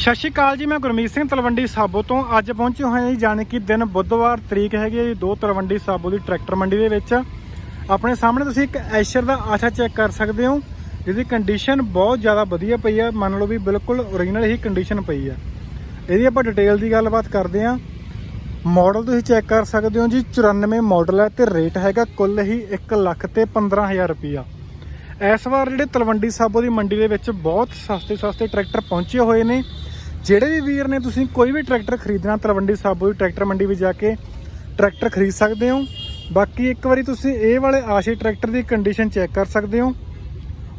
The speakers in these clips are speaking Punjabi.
ਸਤਿ ਸ਼੍ਰੀ ਅਕਾਲ ਜੀ, ਮੈਂ ਗੁਰਮੀਤ ਸਿੰਘ ਤਲਵੰਡੀ ਸਾਬੋ ਤੋਂ। ਅੱਜ ਪਹੁੰਚੇ ਹੋਏ ਹਾਂ ਜੀ ਜਾਣੀ ਕਿ ਦਿਨ ਬੁੱਧਵਾਰ ਤਰੀਕ ਹੈਗੀ ਹੈ ਜੀ, ਦੋ ਤਲਵੰਡੀ ਸਾਬੋ ਦੀ ਟਰੈਕਟਰ ਮੰਡੀ ਦੇ ਵਿੱਚ। ਆਪਣੇ ਸਾਹਮਣੇ ਤੁਸੀਂ ਇੱਕ ਐਸ਼ਰ ਦਾ ਆਸ਼ਾ ਚੈੱਕ ਕਰ ਸਕਦੇ ਹੋ, ਜਿਹਦੀ ਕੰਡੀਸ਼ਨ ਬਹੁਤ ਜ਼ਿਆਦਾ ਵਧੀਆ ਪਈ ਹੈ। ਮੰਨ ਲਓ ਵੀ ਬਿਲਕੁਲ ਓਰੀਜਨਲ ਹੀ ਕੰਡੀਸ਼ਨ ਪਈ ਹੈ। ਇਹਦੀ ਆਪਾਂ ਡਿਟੇਲ ਦੀ ਗੱਲਬਾਤ ਕਰਦੇ ਹਾਂ। ਮਾਡਲ ਤੁਸੀਂ ਚੈੱਕ ਕਰ ਸਕਦੇ ਹੋ ਜੀ 94 ਮਾਡਲ ਹੈ ਤੇ ਰੇਟ ਹੈਗਾ ਕੁੱਲ ਹੀ 1 ਲੱਖ ਤੇ 15000 ਰੁਪਿਆ ਇਸ ਵਾਰ ਜਿਹੜੇ ਤਲਵੰਡੀ ਸਾਬੋ ਦੀ ਮੰਡੀ ਦੇ ਵਿੱਚ ਬਹੁਤ ਸਸਤੇ ਸਸਤੇ ਟਰੈਕਟਰ ਪਹੁੰਚੇ ਹੋਏ ਨੇ। ਜਿਹੜੇ ਵੀ ਵੀਰ ਨੇ ਤੁਸੀਂ ਕੋਈ ਵੀ ਟਰੈਕਟਰ ਖਰੀਦਣਾ, ਤਲਵੰਡੀ ਸਾਬੋ ਦੀ ਟਰੈਕਟਰ ਮੰਡੀ ਵਿੱਚ ਜਾ ਕੇ ਟਰੈਕਟਰ ਖਰੀਦ ਸਕਦੇ ਹੋ। ਬਾਕੀ ਇੱਕ ਵਾਰੀ ਤੁਸੀਂ ਇਹ ਵਾਲੇ ਆਸ਼ੀ ਟਰੈਕਟਰ ਦੀ ਕੰਡੀਸ਼ਨ ਚੈੱਕ ਕਰ ਸਕਦੇ ਹੋ।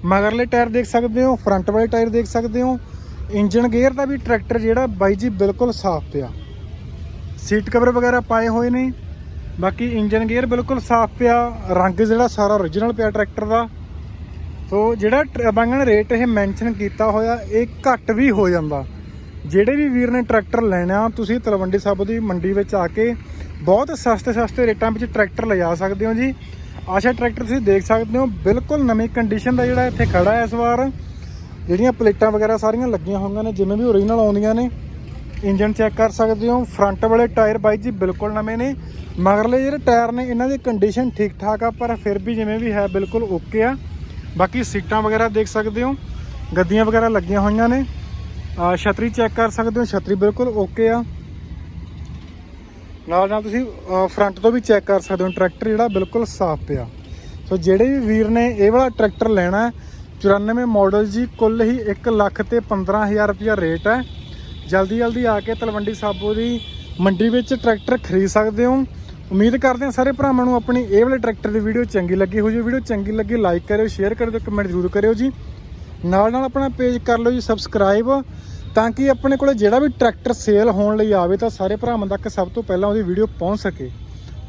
ਮਗਰਲੇ ਟਾਇਰ ਦੇਖ ਸਕਦੇ ਹੋ ਫਰੰਟ ਵਾਲੇ ਟਾਇਰ ਦੇਖ ਸਕਦੇ ਹੋ। ਇੰਜਨ ਗੇਅਰ ਦਾ ਵੀ ਟਰੈਕਟਰ ਜਿਹੜਾ ਬਾਈ ਜੀ ਬਿਲਕੁਲ ਸਾਫ਼ ਪਿਆ। ਸੀਟ ਕਵਰ ਵਗੈਰਾ ਪਾਏ ਹੋਏ ਨੇ। ਬਾਕੀ ਇੰਜਨ ਗੇਅਰ ਬਿਲਕੁਲ ਸਾਫ਼ ਪਿਆ। ਰੰਗ ਜਿਹੜਾ ਸਾਰਾ origignal ਪਿਆ ਟਰੈਕਟਰ ਦਾ। ਸੋ ਜਿਹੜਾ ਟਰ- ਨੇ ਰੇਟ ਇਹ ਮੈਂਸ਼ਨ ਕੀਤਾ ਹੋਇਆ, ਇਹ ਘੱਟ ਵੀ ਹੋ ਜਾਂਦਾ। ਜਿਹੜੇ ਵੀ ਵੀਰ ਨੇ ਟਰੈਕਟਰ ਲੈਣਾ, ਤੁਸੀਂ ਤਲਵੰਡੀ ਸਾਬੋ ਦੀ ਮੰਡੀ ਵਿੱਚ ਆ ਕੇ ਬਹੁਤ ਸਸਤੇ ਸਸਤੇ ਰੇਟਾਂ ਵਿੱਚ ਟਰੈਕਟਰ ਲਿਜਾ ਸਕਦੇ ਹੋ ਜੀ। ਆਸ਼ਾ ਟਰੈਕਟਰ ਤੁਸੀਂ ਦੇਖ ਸਕਦੇ ਹੋ, ਬਿਲਕੁਲ ਨਵੀਂ ਕੰਡੀਸ਼ਨ ਦਾ ਜਿਹੜਾ ਇੱਥੇ ਖੜਾ ਹੈ ਇਸ ਵਾਰ। ਜਿਹੜੀਆਂ ਪਲੇਟਾਂ ਵਗੈਰਾ ਸਾਰੀਆਂ ਲੱਗੀਆਂ ਹੋਈਆਂ ਨੇ, ਜਿਵੇਂ ਵੀ ਓਰੀਜਨਲ ਆਉਂਦੀਆਂ ਨੇ ਇੰਜਨ ਚੈੱਕ ਕਰ ਸਕਦੇ ਹੋ। ਫਰੰਟ ਵਾਲੇ ਟਾਇਰ ਬਾਈ ਜੀ ਬਿਲਕੁਲ ਨਵੇਂ ਨੇ। ਮਗਰਲੇ ਜਿਹੜੇ ਟਾਇਰ ਨੇ, ਇਹਨਾਂ ਦੀ ਕੰਡੀਸ਼ਨ ਠੀਕ ਠਾਕ ਆ, ਪਰ ਫਿਰ ਵੀ ਜਿਵੇਂ ਵੀ ਹੈ, ਬਿਲਕੁਲ ਓਕੇ ਆ। ਬਾਕੀ ਸੀਟਾਂ ਵਗੈਰਾ ਦੇਖ ਸਕਦੇ ਹੋ। ਗੱਦੀਆਂ ਵਗੈਰਾ ਲੱਗੀਆਂ ਹੋਈਆਂ ਨੇ। ਆ ਛਤਰੀ ਚੈੱਕ ਕਰ ਸਕਦੇ ਹੋ, ਛਤਰੀ ਬਿਲਕੁਲ ਓਕੇ ਆ। ਨਾਲ ਨਾਲ ਤੁਸੀਂ ਫਰੰਟ ਤੋਂ ਵੀ ਚੈੱਕ ਕਰ ਸਕਦੇ ਹੋ ਟਰੈਕਟਰ ਜਿਹੜਾ ਬਿਲਕੁਲ ਸਾਫ਼ ਪਿਆ। ਸੋ ਜਿਹੜੇ ਵੀ ਵੀਰ ਨੇ ਇਹ ਵਾਲਾ ਟਰੈਕਟਰ ਲੈਣਾ ਹੈ 94 ਮਾਡਲ ਜੀ, ਕੁੱਲ ਹੀ 1 ਲੱਖ ਤੇ 15000 ਰੁਪਇਆ ਰੇਟ ਹੈ। ਜਲਦੀ ਜਲਦੀ ਆ ਕੇ ਤਲਵੰਡੀ ਸਾਬੋ ਦੀ ਮੰਡੀ ਵਿੱਚ ਟਰੈਕਟਰ ਖਰੀਦ ਸਕਦੇ ਹੋ। ਉਮੀਦ ਕਰਦੇ ਹਾਂ ਸਾਰੇ ਭਰਾਵਾਂ ਨੂੰ ਆਪਣੀ ਇਹ ਵਾਲੇ ਟਰੈਕਟਰ ਦੀ ਵੀਡੀਓ ਚੰਗੀ ਲੱਗੀ ਹੋ ਜੀ। ਵੀਡੀਓ ਚੰਗੀ ਲੱਗੀ ਲਾਈਕ ਕਰਿਓ ਸ਼ੇਅਰ ਕਰਿਓ ਤੇ ਕਮੈਂਟ ਜ਼ਰੂਰ ਕਰਿਓ ਜੀ। ਨਾਲ ਨਾਲ ਆਪਣਾ ਪੇਜ ਕਰ ਲਓ ਜੀ ਸਬਸਕ੍ਰਾਈਬ ਤਾਂ ਕਿ ਆਪਣੇ ਕੋਲ ਜਿਹੜਾ ਵੀ ਟਰੈਕਟਰ ਸੇਲ ਹੋਣ ਲਈ ਆਵੇ ਤਾਂ ਸਾਰੇ ਭਰਾਵਾਂ ਤੱਕ ਸਭ ਤੋਂ ਪਹਿਲਾਂ ਉਹਦੀ ਵੀਡੀਓ ਪਹੁੰਚ ਸਕੇ।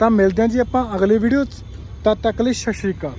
ਤਾਂ ਮਿਲਦੇ ਹਾਂ ਜੀ ਆਪਾਂ ਅਗਲੀ ਵੀਡੀਓ 'ਚ। ਤਦ ਤੱਕ ਲਈ ਸਤਿ ਸ਼੍ਰੀ ਅਕਾਲ।